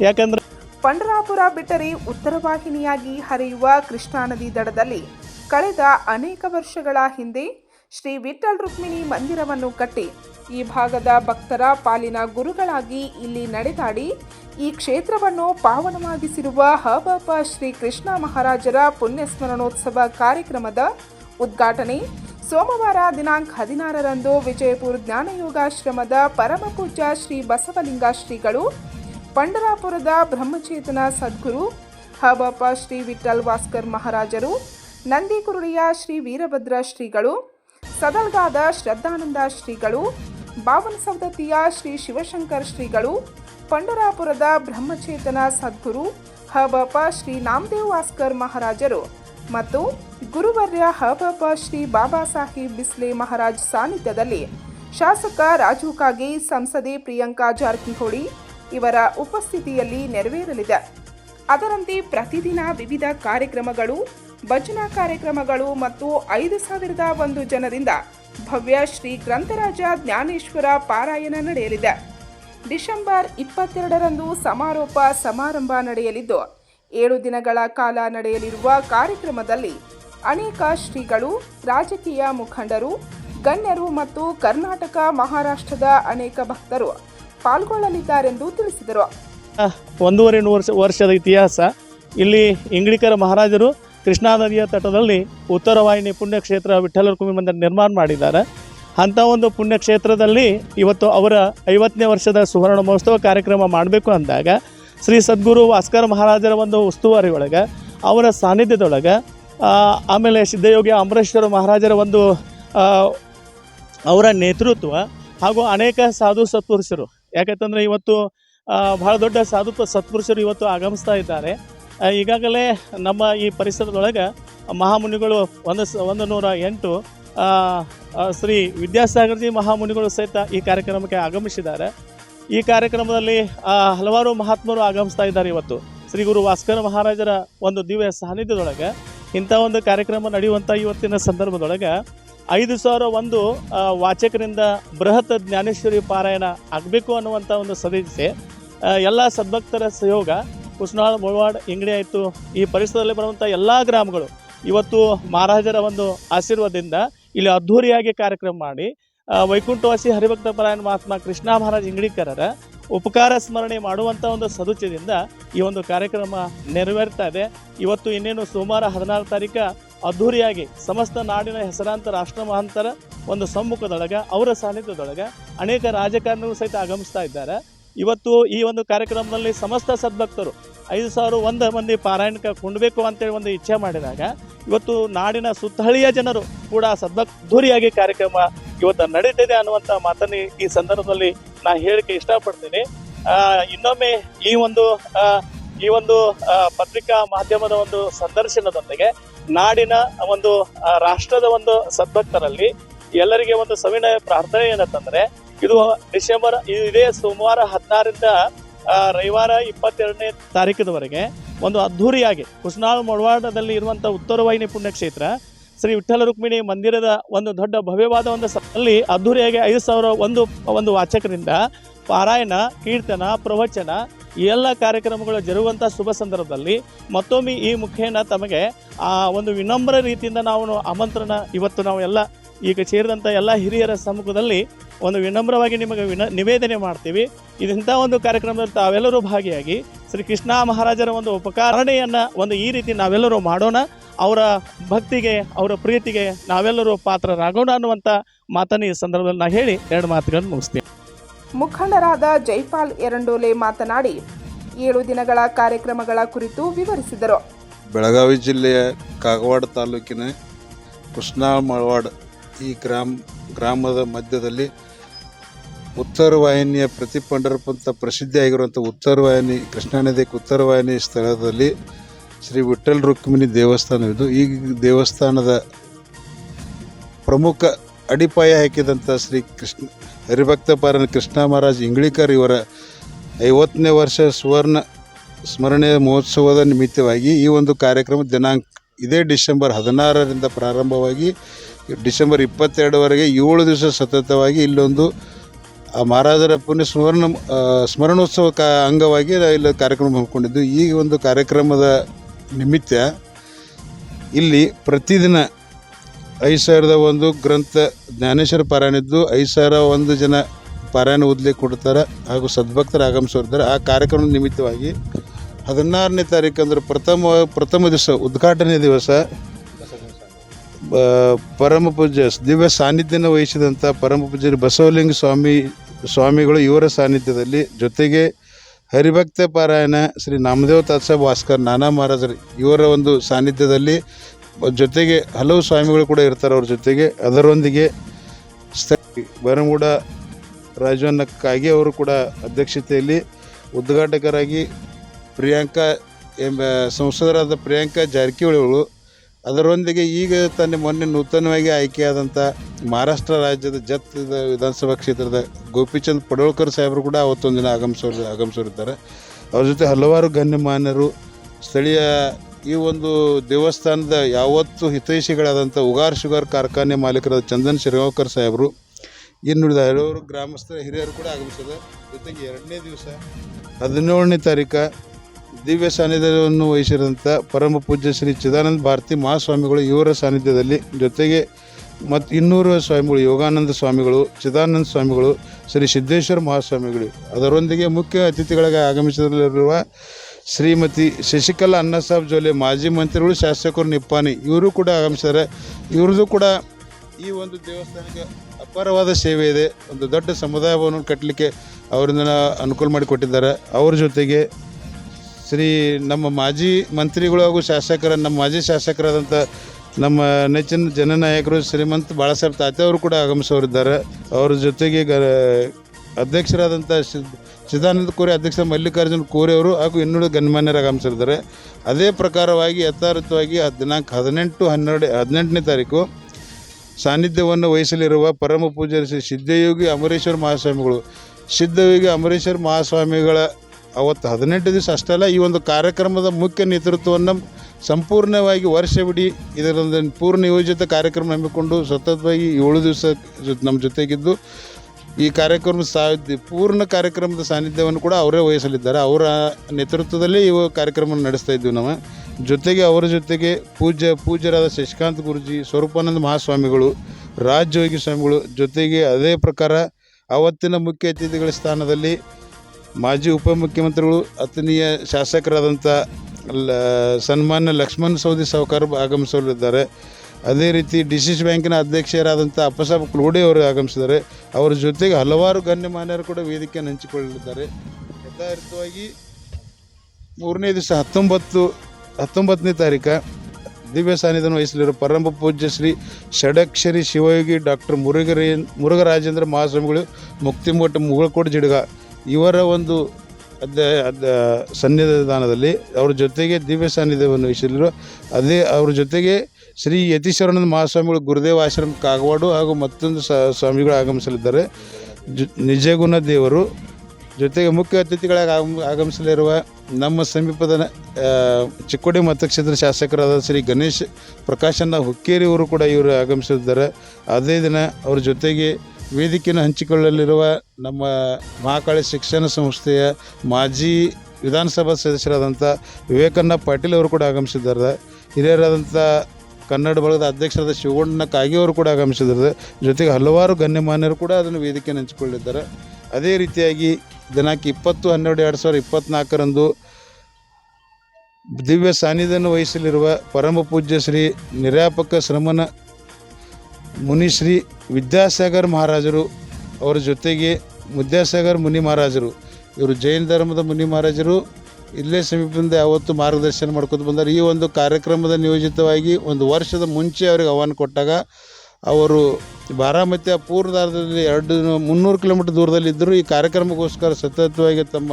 ಯಾಕಂದ್ರೆ ಪಂಡರಾಪುರ ಬಿಟ್ಟರೆ ಉತ್ತರ ವಾಹಿನಿಯಾಗಿ ಹರಿಯುವ ಕೃಷ್ಣಾ ನದಿ ದಡದಲ್ಲಿ ಕಳೆದ ಅನೇಕ ವರ್ಷಗಳ ಹಿಂದೆ ಶ್ರೀ ವಿಠಲ್ ರುಕ್ಮಿಣಿ ಮಂದಿರವನ್ನು ಕಟ್ಟಿ ಈ ಭಾಗದ ಭಕ್ತರ ಪಾಲಿನ ಗುರುಗಳಾಗಿ ಇಲ್ಲಿ ನಡೆದಾಡಿ ಈ ಕ್ಷೇತ್ರವನ್ನು ಪಾವನವಾಗಿಸಿರುವ ಹಬಪ ಶ್ರೀ ಕೃಷ್ಣ ಮಹಾರಾಜರ ಪುಣ್ಯಸ್ಮರಣೋತ್ಸವ ಕಾರ್ಯಕ್ರಮದ ಉದ್ಘಾಟನೆ. ಸೋಮವಾರ ದಿನಾಂಕ ಹದಿನಾರರಂದು ವಿಜಯಪುರ ಜ್ಞಾನಯೋಗಾಶ್ರಮದ ಪರಮಪೂಜ್ಯ ಶ್ರೀ ಬಸವಲಿಂಗ ಶ್ರೀಗಳು ಪಂಡರಾಪುರದ ಬ್ರಹ್ಮಚೇತನ ಸದ್ಗುರು ಹಬಪ ಶ್ರೀ ವಿಠಲ್ ವಾಸ್ಕರ್ ಮಹಾರಾಜರು, ನಂದಿಕುರುಳಿಯ ಶ್ರೀ ವೀರಭದ್ರ ಶ್ರೀಗಳು, ಸದಲ್ಗಾದ ಶ್ರದ್ಧಾನಂದ ಶ್ರೀಗಳು ಬಾವನಸೌದತ್ತಿಯ ಶ್ರೀ ಶಿವಶಂಕರ್ ಶ್ರೀಗಳು ಪಂಡರಾಪುರದ ಬ್ರಹ್ಮಚೇತನ ಸದ್ಗುರು ಹಬಪ ಶ್ರೀ ನಾಮದೇವ್ ಆಸ್ಕರ್ ಮಹಾರಾಜರು ಮತ್ತು ಗುರುವರ್ಯ ಹಬಪ ಶ್ರೀ ಬಾಬಾ ಸಾಹೇಬ್ ಬಿಸ್ಲೆ ಮಹಾರಾಜ್ ಸಾನ್ನಿಧ್ಯದಲ್ಲಿ ಶಾಸಕ ರಾಜು ಕಾಗೆ ಸಂಸದೆ ಪ್ರಿಯಾಂಕಾ ಜಾರಕಿಹೊಳಿ ಇವರ ಉಪಸ್ಥಿತಿಯಲ್ಲಿ ನೆರವೇರಲಿದೆ. ಅದರಂತೆ ಪ್ರತಿದಿನ ವಿವಿಧ ಕಾರ್ಯಕ್ರಮಗಳು, ಭಜನಾ ಕಾರ್ಯಕ್ರಮಗಳು ಮತ್ತು ಐದು ಸಾವಿರದ ಒಂದು ಜನರಿಂದ ಭವ್ಯ ಶ್ರೀ ಗ್ರಂಥರಾಜ ಜ್ಞಾನೇಶ್ವರ ಪಾರಾಯಣ ನಡೆಯಲಿದೆ. ಡಿಸೆಂಬರ್ ಇಪ್ಪತ್ತೆರಡರಂದು ಸಮಾರೋಪ ಸಮಾರಂಭ ನಡೆಯಲಿದ್ದು, ಏಳು ದಿನಗಳ ಕಾಲ ನಡೆಯಲಿರುವ ಕಾರ್ಯಕ್ರಮದಲ್ಲಿ ಅನೇಕ ಶ್ರೀಗಳು, ರಾಜಕೀಯ ಮುಖಂಡರು, ಗಣ್ಯರು ಮತ್ತು ಕರ್ನಾಟಕ ಮಹಾರಾಷ್ಟ್ರದ ಅನೇಕ ಭಕ್ತರು ಪಾಲ್ಗೊಳ್ಳಲಿದ್ದಾರೆಂದು ತಿಳಿಸಿದರು. ಒಂದೂವರೆ ವರ್ಷ, ವರ್ಷದ ಇತಿಹಾಸ. ಇಲ್ಲಿ ಇಂಗ್ಳಿಕರ ಮಹಾರಾಜರು ಕೃಷ್ಣಾ ನದಿಯ ತಟದಲ್ಲಿ ಉತ್ತರ ವಾಹಿನಿ ಪುಣ್ಯಕ್ಷೇತ್ರ ವಿಠ್ಠಲ ಕುಮಿ ಮಂದಿರ ನಿರ್ಮಾಣ ಮಾಡಿದ್ದಾರೆ. ಅಂಥ ಒಂದು ಪುಣ್ಯಕ್ಷೇತ್ರದಲ್ಲಿ ಇವತ್ತು ಅವರ ಐವತ್ತನೇ ವರ್ಷದ ಸುವರ್ಣ ಮಹೋತ್ಸವ ಕಾರ್ಯಕ್ರಮ ಮಾಡಬೇಕು ಅಂದಾಗ ಶ್ರೀ ಸದ್ಗುರು ಭಾಸ್ಕರ ಮಹಾರಾಜರ ಒಂದು ಉಸ್ತುವಾರಿ ಒಳಗೆ, ಅವರ ಸಾನ್ನಿಧ್ಯದೊಳಗೆ ಆಮೇಲೆ ಸಿದ್ಧಯೋಗಿ ಅಮರೇಶ್ವರ ಮಹಾರಾಜರ ಒಂದು ಅವರ ನೇತೃತ್ವ ಹಾಗೂ ಅನೇಕ ಸಾಧು ಸತ್ಪುರುಷರು, ಯಾಕಂತಂದರೆ ಇವತ್ತು ಬಹಳ ದೊಡ್ಡ ಸಾಧು ಸತ್ಪುರುಷರು ಇವತ್ತು ಆಗಮಿಸ್ತಾ ಇದ್ದಾರೆ. ಈಗಾಗಲೇ ನಮ್ಮ ಈ ಪರಿಸರದೊಳಗೆ ಮಹಾಮುನಿಗಳು ಒಂದು ಸ, ಒಂದು ನೂರ ಎಂಟು ಶ್ರೀ ವಿದ್ಯಾಸಾಗರ್ಜಿ ಮಹಾಮುನಿಗಳು ಸಹಿತ ಈ ಕಾರ್ಯಕ್ರಮಕ್ಕೆ ಆಗಮಿಸಿದ್ದಾರೆ. ಈ ಕಾರ್ಯಕ್ರಮದಲ್ಲಿ ಹಲವಾರು ಮಹಾತ್ಮರು ಆಗಮಿಸ್ತಾ ಇದ್ದಾರೆ ಇವತ್ತು. ಶ್ರೀ ಗುರು ಭಾಸ್ಕರ ಮಹಾರಾಜರ ಒಂದು ದಿವ್ಯ ಸಾನ್ನಿಧ್ಯದೊಳಗೆ, ಇಂಥ ಒಂದು ಕಾರ್ಯಕ್ರಮ ನಡೆಯುವಂಥ ಇವತ್ತಿನ ಸಂದರ್ಭದೊಳಗೆ ಐದು ಸಾವಿರ ಒಂದು ವಾಚಕರಿಂದ ಬೃಹತ್ ಜ್ಞಾನೇಶ್ವರಿ ಪಾರಾಯಣ ಆಗಬೇಕು ಅನ್ನುವಂಥ ಒಂದು ಸದಸ್ಯೆ ಎಲ್ಲ ಸದ್ಭಕ್ತರ ಸಹಯೋಗ ಕುಸ್ನಾಳ್ ಮುಳವಾಡ್ ಇಂಗಡಿ ಆಯಿತು, ಈ ಪರಿಸರದಲ್ಲಿ ಬರುವಂಥ ಎಲ್ಲ ಗ್ರಾಮಗಳು ಇವತ್ತು ಮಹಾರಾಜರ ಒಂದು ಆಶೀರ್ವಾದದಿಂದ ಇಲ್ಲಿ ಅದ್ಧೂರಿಯಾಗಿ ಕಾರ್ಯಕ್ರಮ ಮಾಡಿ ವೈಕುಂಠವಾಸಿ ಹರಿಭಕ್ತ ಪರಾಯಣ ಮಹಾತ್ಮ ಕೃಷ್ಣ ಮಹಾರಾಜ್ ಇಂಗಡಿಕರರ ಉಪಕಾರ ಸ್ಮರಣೆ ಮಾಡುವಂಥ ಒಂದು ಸದುಚ್ಯದಿಂದ ಈ ಒಂದು ಕಾರ್ಯಕ್ರಮ ನೆರವೇರ್ತಾ ಇದೆ. ಇವತ್ತು ಇನ್ನೇನು ಸೋಮವಾರ ಹದಿನಾರು ತಾರೀಕು ಅದ್ಧೂರಿಯಾಗಿ ಸಮಸ್ತ ನಾಡಿನ ಹೆಸರಾಂತ ರಾಷ್ಟ್ರ ಮಹಾಂತರ ಒಂದು ಸಮ್ಮುಖದೊಳಗೆ, ಅವರ ಸಾನ್ನಿಧ್ಯದೊಳಗೆ ಅನೇಕ ರಾಜಕಾರಣಿಗಳು ಸಹಿತ ಆಗಮಿಸ್ತಾ ಇದ್ದಾರೆ. ಇವತ್ತು ಈ ಒಂದು ಕಾರ್ಯಕ್ರಮದಲ್ಲಿ ಸಮಸ್ತ ಸದ್ಭಕ್ತರು ಐದು ಸಾವಿರ ಒಂದು ಮಂದಿ ಪಾರಾಯಣಕ್ಕೆ ಕುಂಡಬೇಕು ಅಂತೇಳಿ ಒಂದು ಇಚ್ಛೆ ಮಾಡಿದಾಗ ಇವತ್ತು ನಾಡಿನ ಸುತ್ತಹಳಿಯ ಜನರು ಕೂಡ ಸದ್ಭಕ್ತೂರಿಯಾಗಿ ಕಾರ್ಯಕ್ರಮ ಇವತ್ತು ನಡೀತಿದೆ ಅನ್ನುವಂಥ ಮಾತನ್ನು ಈ ಸಂದರ್ಭದಲ್ಲಿ ನಾ ಹೇಳಕ್ಕೆ ಇಷ್ಟಪಡ್ತೀನಿ. ಇನ್ನೊಮ್ಮೆ ಈ ಒಂದು ಈ ಒಂದು ಪತ್ರಿಕಾ ಮಾಧ್ಯಮದ ಒಂದು ಸಂದರ್ಶನದೊಂದಿಗೆ ನಾಡಿನ ಒಂದು ರಾಷ್ಟ್ರದ ಒಂದು ಸದ್ಭಕ್ತರಲ್ಲಿ ಎಲ್ಲರಿಗೆ ಒಂದು ಸವಿನಯ ಪ್ರಾರ್ಥನೆ ಏನಂತಂದ್ರೆ ಇದು ಡಿಸೆಂಬರ್, ಇದೇ ಸೋಮವಾರ ಹದಿನಾರರಿಂದ ರವಿವಾರ ಇಪ್ಪತ್ತೆರಡನೇ ತಾರೀಕಿನವರೆಗೆ ಒಂದು ಅದ್ಧೂರಿಯಾಗಿ ಕುಸ್ನಾಳ್ ಮೊಳವಾಡದಲ್ಲಿ ಇರುವಂಥ ಉತ್ತರ ವಾಹಿನಿ ಪುಣ್ಯಕ್ಷೇತ್ರ ಶ್ರೀ ವಿಠ್ಠಲ ರುಕ್ಮಿಣಿ ಮಂದಿರದ ಒಂದು ದೊಡ್ಡ ಭವ್ಯವಾದ ಒಂದು ಅಲ್ಲಿ ಅದ್ಧೂರಿಯಾಗಿ ಐದು ಸಾವಿರ ಒಂದು ಒಂದು ವಾಚಕರಿಂದ ಪಾರಾಯಣ, ಕೀರ್ತನ, ಪ್ರವಚನ ಎಲ್ಲ ಕಾರ್ಯಕ್ರಮಗಳು ಜರುಗುವಂಥ ಶುಭ ಸಂದರ್ಭದಲ್ಲಿ ಮತ್ತೊಮ್ಮೆ ಈ ಮುಖೇನ ತಮಗೆ ಆ ಒಂದು ವಿನಮ್ರ ರೀತಿಯಿಂದ ನಾವು ಆಮಂತ್ರಣ ಇವತ್ತು ನಾವು ಎಲ್ಲ ಈಗ ಸೇರಿದಂಥ ಎಲ್ಲ ಹಿರಿಯರ ಸಮ್ಮುಖದಲ್ಲಿ ಒಂದು ವಿನಮ್ರವಾಗಿ ನಿಮಗೆ ವಿನ ನಿವೇದನೆ ಮಾಡ್ತೀವಿ. ಇದಂಥ ಒಂದು ಕಾರ್ಯಕ್ರಮದಲ್ಲಿ ತಾವೆಲ್ಲರೂ ಭಾಗಿಯಾಗಿ ಶ್ರೀ ಕೃಷ್ಣ ಮಹಾರಾಜರ ಒಂದು ಉಪಕಾರಣೆಯನ್ನು ಒಂದು ಈ ರೀತಿ ನಾವೆಲ್ಲರೂ ಮಾಡೋಣ. ಅವರ ಭಕ್ತಿಗೆ ಅವರ ಪ್ರೀತಿಗೆ ನಾವೆಲ್ಲರೂ ಪಾತ್ರರಾಗೋಣ ಅನ್ನುವಂಥ ಮಾತನ್ನು ಈ ಸಂದರ್ಭದಲ್ಲಿ ನಾ ಹೇಳಿ ಎರಡು ಮಾತುಗಳನ್ನು ಮುಗಿಸ್ತೀನಿ. ಮುಖಂಡರಾದ ಜೈಪಾಲ್ ಎರಂಡೋಲೆ ಮಾತನಾಡಿ ಏಳು ದಿನಗಳ ಕಾರ್ಯಕ್ರಮಗಳ ಕುರಿತು ವಿವರಿಸಿದರು. ಬೆಳಗಾವಿ ಜಿಲ್ಲೆಯ ಕಾಗವಾಡ ತಾಲೂಕಿನ ಕೃಷ್ಣ ಮಳವಾಡ ಈ ಗ್ರಾಮ, ಗ್ರಾಮದ ಮಧ್ಯದಲ್ಲಿ ಉತ್ತರ ವಾಹಿನಿಯ ಪ್ರತಿಪಂಡರಪ್ಪಂತ ಪ್ರಸಿದ್ಧಿಯಾಗಿರುವಂಥ ಉತ್ತರ ವಾಹಿನಿ, ಕೃಷ್ಣಾ ನದಿಗೆ ಉತ್ತರ ವಾಹಿನಿ ಸ್ಥಳದಲ್ಲಿ ಶ್ರೀ ವಿಠಲ್ ರುಕ್ಮಿಣಿ ದೇವಸ್ಥಾನವಿದ್ದು, ಈ ದೇವಸ್ಥಾನದ ಪ್ರಮುಖ ಅಡಿಪಾಯ ಹಾಕಿದಂಥ ಶ್ರೀ ಕೃಷ್ಣ ಹರಿಭಕ್ತ ಪಾರನ ಕೃಷ್ಣ ಮಹಾರಾಜ್ ಇಂಗ್ಳಿಕರ್ ಇವರ ಐವತ್ತನೇ ವರ್ಷ ಸುವರ್ಣ ಸ್ಮರಣೆಯ ಮಹೋತ್ಸವದ ನಿಮಿತ್ತವಾಗಿ ಈ ಒಂದು ಕಾರ್ಯಕ್ರಮ ದಿನಾಂಕ, ಇದೇ ಡಿಸೆಂಬರ್ ಹದಿನಾರರಿಂದ ಪ್ರಾರಂಭವಾಗಿ ಡಿಸೆಂಬರ್ ಇಪ್ಪತ್ತೆರಡವರೆಗೆ ಏಳು ದಿವಸ ಸತತವಾಗಿ ಇಲ್ಲೊಂದು, ಆ, ಮಹಾರಾಜರ ಪುಣ್ಯ ಸ್ಮರಣ ಸ್ಮರಣೋತ್ಸವ ಕ, ಅಂಗವಾಗಿ ಇಲ್ಲಿ ಕಾರ್ಯಕ್ರಮ ಹಮ್ಮಿಕೊಂಡಿದ್ದು. ಈ ಒಂದು ಕಾರ್ಯಕ್ರಮದ ನಿಮಿತ್ತ ಇಲ್ಲಿ ಪ್ರತಿದಿನ ಐದು ಸಾವಿರದ ಒಂದು ಗ್ರಂಥ ಜ್ಞಾನೇಶ್ವರ ಪಾರಾಯಣ ಇದ್ದು, ಐದು ಸಾವಿರ ಒಂದು ಜನ ಪಾರಾಯಣ ಓದ್ಲಿಕ್ಕೆ ಕೊಡ್ತಾರೆ ಹಾಗೂ ಸದ್ಭಕ್ತರು ಆಗಮಿಸಿರ್ತಾರೆ ಆ ಕಾರ್ಯಕ್ರಮದ ನಿಮಿತ್ತವಾಗಿ ಹದಿನಾರನೇ ತಾರೀಕು ಅಂದರೆ ಪ್ರಥಮ ಪ್ರಥಮ ದಿವಸ ಉದ್ಘಾಟನೆ ದಿವಸ ಪರಮ ದಿವ್ಯ ಸಾನ್ನಿಧ್ಯನ ವಹಿಸಿದಂಥ ಪರಮ ಬಸವಲಿಂಗ ಸ್ವಾಮಿ, ಸ್ವಾಮಿಗಳು ಇವರ ಸಾನ್ನಿಧ್ಯದಲ್ಲಿ ಜೊತೆಗೆ ಹರಿಭಕ್ತ ಪಾರಾಯಣ ಶ್ರೀ ನಾಮದೇವ ತಾತ್ಸಾಬ್ ಭಾಸ್ಕರ್ ನಾನಾ ಮಹಾರಾಜರು ಇವರ ಒಂದು ಸಾನ್ನಿಧ್ಯದಲ್ಲಿ ಜೊತೆಗೆ ಹಲವು ಸ್ವಾಮಿಗಳು ಕೂಡ ಇರ್ತಾರೆ ಅವ್ರ ಜೊತೆಗೆ. ಅದರೊಂದಿಗೆ ಸ್ಥ ಬರಮೂಡ ರಾಜವನ್ನ ಅವರು ಕೂಡ ಅಧ್ಯಕ್ಷತೆಯಲ್ಲಿ ಉದ್ಘಾಟಕರಾಗಿ ಪ್ರಿಯಾಂಕಾ ಎಂಬ ಸಂಸದರಾದ ಪ್ರಿಯಾಂಕಾ ಜಾರಕಿಹೊಳಿ ಅವರು ಅದರೊಂದಿಗೆ ಈಗ ತಾನೇ ಮೊನ್ನೆ ನೂತನವಾಗಿ ಆಯ್ಕೆಯಾದಂಥ ಮಹಾರಾಷ್ಟ್ರ ರಾಜ್ಯದ ಜತ್ ವಿಧಾನಸಭಾ ಕ್ಷೇತ್ರದ ಗೋಪಿಚಂದ್ ಪಡೋಳ್ಕರ್ ಸಾಹೇಬರು ಕೂಡ ಅವತ್ತೊಂದು ದಿನ ಆಗಮಿಸೋರು ಆಗಮಿಸೋರಿದ್ದಾರೆ ಅವ್ರ ಜೊತೆ ಹಲವಾರು ಗಣ್ಯಮಾನ್ಯರು, ಸ್ಥಳೀಯ ಈ ಒಂದು ದೇವಸ್ಥಾನದ ಯಾವತ್ತು ಹಿತೈಷಿಗಳಾದಂಥ ಉಗಾರ್ ಶುಗರ್ ಕಾರ್ಖಾನೆ ಮಾಲೀಕರಾದ ಚಂದನ್ ಶಿರಗಾಂವ್ಕರ್ ಸಾಹೇಬರು, ಇನ್ನುಳಿದ ಹಲವಾರು ಗ್ರಾಮಸ್ಥರ, ಹಿರಿಯರು ಕೂಡ ಆಗಮಿಸಿದ ಜೊತೆಗೆ ಎರಡನೇ ದಿವಸ ಹದಿನೇಳನೇ ತಾರೀಕು ದಿವ್ಯ ಸಾನ್ನಿಧ್ಯವನ್ನು ವಹಿಸಿದಂಥ ಪರಮ ಪೂಜ್ಯ ಶ್ರೀ ಚಿದಾನಂದ ಭಾರತಿ ಮಹಾಸ್ವಾಮಿಗಳು ಇವರ ಸಾನ್ನಿಧ್ಯದಲ್ಲಿ ಜೊತೆಗೆ ಮತ್ತು ಇನ್ನೂರು ಸ್ವಾಮಿಗಳು, ಯೋಗಾನಂದ ಸ್ವಾಮಿಗಳು, ಚಿದಾನಂದ ಸ್ವಾಮಿಗಳು, ಶ್ರೀ ಸಿದ್ದೇಶ್ವರ ಮಹಾಸ್ವಾಮಿಗಳು. ಅದರೊಂದಿಗೆ ಮುಖ್ಯ ಅತಿಥಿಗಳಾಗಿ ಆಗಮಿಸಲಿರುವ ಶ್ರೀಮತಿ ಶಶಿಕಲಾ ಅನ್ನಸಾಬ್ ಜೋಲೆ ಮಾಜಿ ಮಂತ್ರಿಗಳು, ಶಾಸಕರು ನಿಪ್ಪಾನಿ, ಇವರು ಕೂಡ ಆಗಮಿಸಿದ್ದಾರೆ. ಇವ್ರದ್ದು ಕೂಡ ಈ ಒಂದು ದೇವಸ್ಥಾನಕ್ಕೆ ಅಪಾರವಾದ ಸೇವೆ ಇದೆ. ಒಂದು ದೊಡ್ಡ ಸಮುದಾಯವನ್ನು ಕಟ್ಟಲಿಕ್ಕೆ ಅವರಿಂದ ಅನುಕೂಲ ಮಾಡಿಕೊಟ್ಟಿದ್ದಾರೆ. ಅವ್ರ ಜೊತೆಗೆ ಶ್ರೀ ನಮ್ಮ ಮಾಜಿ ಮಂತ್ರಿಗಳು ಹಾಗೂ ಶಾಸಕರ, ನಮ್ಮ ಮಾಜಿ ಶಾಸಕರಾದಂಥ ನಮ್ಮ ನೆಚ್ಚಿನ ಜನನಾಯಕರು ಶ್ರೀಮಂತ ಬಾಳಸಾಹೇಬ್ ತಾತೆ ಅವರು ಕೂಡ ಆಗಮಿಸೋರಿದ್ದಾರೆ. ಅವರ ಜೊತೆಗೆ ಗ, ಅಧ್ಯಕ್ಷರಾದಂಥ ಸಿದ್ದಾನಂದ ಕೋರೆ, ಅಧ್ಯಕ್ಷ ಮಲ್ಲಿಕಾರ್ಜುನ ಕೋರಿ ಅವರು ಹಾಗೂ ಇನ್ನುಳಿದ ಗಣ್ಯಮಾನ್ಯರು ಆಗಮಿಸಿದ್ದಾರೆ ಅದೇ ಪ್ರಕಾರವಾಗಿ ಯಥಾರ್ಥವಾಗಿ ದಿನಾಂಕ ಹದಿನೆಂಟು ಹನ್ನೆರಡು, ಹದಿನೆಂಟನೇ ತಾರೀಕು ಸಾನ್ನಿಧ್ಯವನ್ನು ವಹಿಸಲಿರುವ ಪರಮ ಪೂಜಾರಿ ಶ್ರೀ ಸಿದ್ಧಯೋಗಿ ಅಮರೇಶ್ವರ ಮಹಾಸ್ವಾಮಿಗಳು. ಸಿದ್ಧಯೋಗಿ ಅಮರೇಶ್ವರ ಮಹಾಸ್ವಾಮಿಗಳ ಅವತ್ತು ಹದಿನೆಂಟು ದಿವಸ ಅಲ್ಲ, ಈ ಒಂದು ಕಾರ್ಯಕ್ರಮದ ಮುಖ್ಯ ನೇತೃತ್ವವನ್ನು ಸಂಪೂರ್ಣವಾಗಿ ವರ್ಷವಿಡೀ ಇದರೊಂದು ಪೂರ್ಣ ಯೋಜಿತ ಕಾರ್ಯಕ್ರಮ ಹಮ್ಮಿಕೊಂಡು ಸತತವಾಗಿ ಏಳು ದಿವಸ ನಮ್ಮ ಜೊತೆಗಿದ್ದು, ಈ ಕಾರ್ಯಕ್ರಮ ಸಾಧ್ಯ, ಪೂರ್ಣ ಕಾರ್ಯಕ್ರಮದ ಸಾನ್ನಿಧ್ಯವನ್ನು ಕೂಡ ಅವರೇ ವಹಿಸಲಿದ್ದಾರೆ. ಅವರ ನೇತೃತ್ವದಲ್ಲಿ ಈ ಕಾರ್ಯಕ್ರಮ ನಡೆಸ್ತಾ ಇದ್ದೀವಿ ನಾವು. ಜೊತೆಗೆ ಅವರ ಜೊತೆಗೆ ಪೂಜ್ಯ, ಪೂಜ್ಯರಾದ ಶಶಿಕಾಂತ್ ಗುರುಜಿ, ಸ್ವರೂಪಾನಂದ ಮಹಾಸ್ವಾಮಿಗಳು, ರಾಜಯೋಗಿ ಸ್ವಾಮಿಗಳು ಜೊತೆಗೆ ಅದೇ ಪ್ರಕಾರ ಅವತ್ತಿನ ಮುಖ್ಯ ಅತಿಥಿಗಳ ಸ್ಥಾನದಲ್ಲಿ ಮಾಜಿ ಉಪಮುಖ್ಯಮಂತ್ರಿಗಳು ಅತನೀಯ ಶಾಸಕರಾದಂಥ ಲ, ಸನ್ಮಾನ್ಯ ಲಕ್ಷ್ಮಣ್ ಸೌದಿ ಸಾವುಕಾರ ಆಗಮಿಸಲಿದ್ದಾರೆ ಅದೇ ರೀತಿ ಡಿ ಸಿ ಸಿ ಬ್ಯಾಂಕಿನ ಅಧ್ಯಕ್ಷರಾದಂಥ ಅಪ್ಪಸಾಬ್ ಕ್ಲೋಡೆ ಅವರು ಆಗಮಿಸಿದ್ದಾರೆ. ಅವರ ಜೊತೆಗೆ ಹಲವಾರು ಗಣ್ಯಮಾನ್ಯರು ಕೂಡ ವೇದಿಕೆಯನ್ನು ಹಂಚಿಕೊಳ್ಳಲಿದ್ದಾರೆ. ಯಥಾರ್ಥವಾಗಿ ಮೂರನೇ ದಿವಸ ಹತ್ತೊಂಬತ್ತು, ಹತ್ತೊಂಬತ್ತನೇ ತಾರೀಕು ದಿವ್ಯ ಸಾನ್ನಿಧ್ಯ ವಹಿಸಲಿರುವ ಪರಮ ಪೂಜ್ಯ ಶ್ರೀ ಷಡಕ್ಷರಿ ಶಿವಯೋಗಿ ಡಾಕ್ಟರ್ ಮುರುಗರೇ, ಮುರುಘರಾಜೇಂದ್ರ ಮಹಾಸ್ವಾಮಿಗಳು ಮುಕ್ತಿಮಠ ಮುಗಳಕೋಟ್ ಜಿಡ್ಗ ಇವರ ಒಂದು ಅದ ಅದ ಸನ್ನಿಧಾನದಲ್ಲಿ ಅವ್ರ ಜೊತೆಗೆ ದಿವ್ಯ ಸಾನ್ನಿಧ್ಯವನ್ನು ವಹಿಸಿದ್ರು. ಅದೇ ಅವ್ರ ಜೊತೆಗೆ ಶ್ರೀ ಯತೀಶ್ವರಾನಂದ ಮಹಾಸ್ವಾಮಿಗಳು ಗುರುದೇವ ಆಶ್ರಮ ಕಾಗವಾಡು ಹಾಗೂ ಮತ್ತೊಂದು ಸ್ವಾಮಿಗಳು ಆಗಮಿಸಲಿದ್ದಾರೆ. ನಿಜಗುಣ ದೇವರು. ಜೊತೆಗೆ ಮುಖ್ಯ ಅತಿಥಿಗಳಾಗಿ ಆಗಮ, ಆಗಮಿಸಲಿರುವ ನಮ್ಮ ಸಮೀಪದ ಚಿಕ್ಕೋಡಿ ಮತಕ್ಷೇತ್ರ ಶಾಸಕರಾದ ಶ್ರೀ ಗಣೇಶ್ ಪ್ರಕಾಶಣ್ಣ ಹುಕ್ಕೇರಿ ಅವರು ಕೂಡ ಇವರು ಆಗಮಿಸಿದ್ದಾರೆ ಅದೇ ದಿನ ಅವ್ರ ಜೊತೆಗೆ ವೇದಿಕೆಯನ್ನು ಹಂಚಿಕೊಳ್ಳಲಿರುವ ನಮ್ಮ ಮಹಾಕಾಳಿ ಶಿಕ್ಷಣ ಸಂಸ್ಥೆಯ ಮಾಜಿ ವಿಧಾನಸಭಾ ಸದಸ್ಯರಾದಂಥ ವಿವೇಕಣ್ಣ ಪಾಟೀಲ್ ಅವರು ಕೂಡ ಆಗಮಿಸಿದ್ದಾರೆ. ಹಿರಿಯರಾದಂಥ ಕನ್ನಡ ಬಳಗದ ಅಧ್ಯಕ್ಷರಾದ ಶಿವಣ್ಣ ಕಾಗಿಯವರು ಕೂಡ ಆಗಮಿಸಿದ್ದಾರೆ. ಜೊತೆಗೆ ಹಲವಾರು ಗಣ್ಯಮಾನ್ಯರು ಕೂಡ ಅದನ್ನು ವೇದಿಕೆಯನ್ನು ಹಂಚಿಕೊಳ್ಳಿದ್ದಾರೆ ಅದೇ ರೀತಿಯಾಗಿ ದಿನಾಂಕ ಇಪ್ಪತ್ತು, ಹನ್ನೆರಡು, ಎರಡು ಸಾವಿರದ ಇಪ್ಪತ್ತ್ನಾಲ್ಕರಂದು ದಿವ್ಯ ಸಾನ್ನಿಧ್ಯವನ್ನು ವಹಿಸಲಿರುವ ಪರಮ ಪೂಜ್ಯ ಶ್ರೀ ನಿರ್ಯಾಪಕ ಶ್ರಮಣ ಮುನಿಶ್ರೀ ವಿದ್ಯಾಸಾಗರ್ ಮಹಾರಾಜರು ಅವರ ಜೊತೆಗೆ ವಿದ್ಯಾಸಾಗರ್ ಮುನಿ ಮಹಾರಾಜರು. ಇವರು ಜೈನ ಧರ್ಮದ ಮುನಿ ಮಹಾರಾಜರು. ಇಲ್ಲೇ ಸಮೀಪದಿಂದ ಯಾವತ್ತು ಮಾರ್ಗದರ್ಶನ ಮಾಡ್ಕೊತ ಬಂದರು. ಈ ಒಂದು ಕಾರ್ಯಕ್ರಮದ ನಿಯೋಜಿತವಾಗಿ ಒಂದು ವರ್ಷದ ಮುಂಚೆ ಅವರಿಗೆ ಆಹ್ವಾನ ಕೊಟ್ಟಾಗ ಅವರು ಬಾರಾಮತಿಯ ಪೂರ್ವದಾರದಲ್ಲಿ ಎರಡು ಮುನ್ನೂರು ಕಿಲೋಮೀಟರ್ ದೂರದಲ್ಲಿದ್ದರು ಈ ಕಾರ್ಯಕ್ರಮಕ್ಕೋಸ್ಕರ ಸತತವಾಗಿ ತಮ್ಮ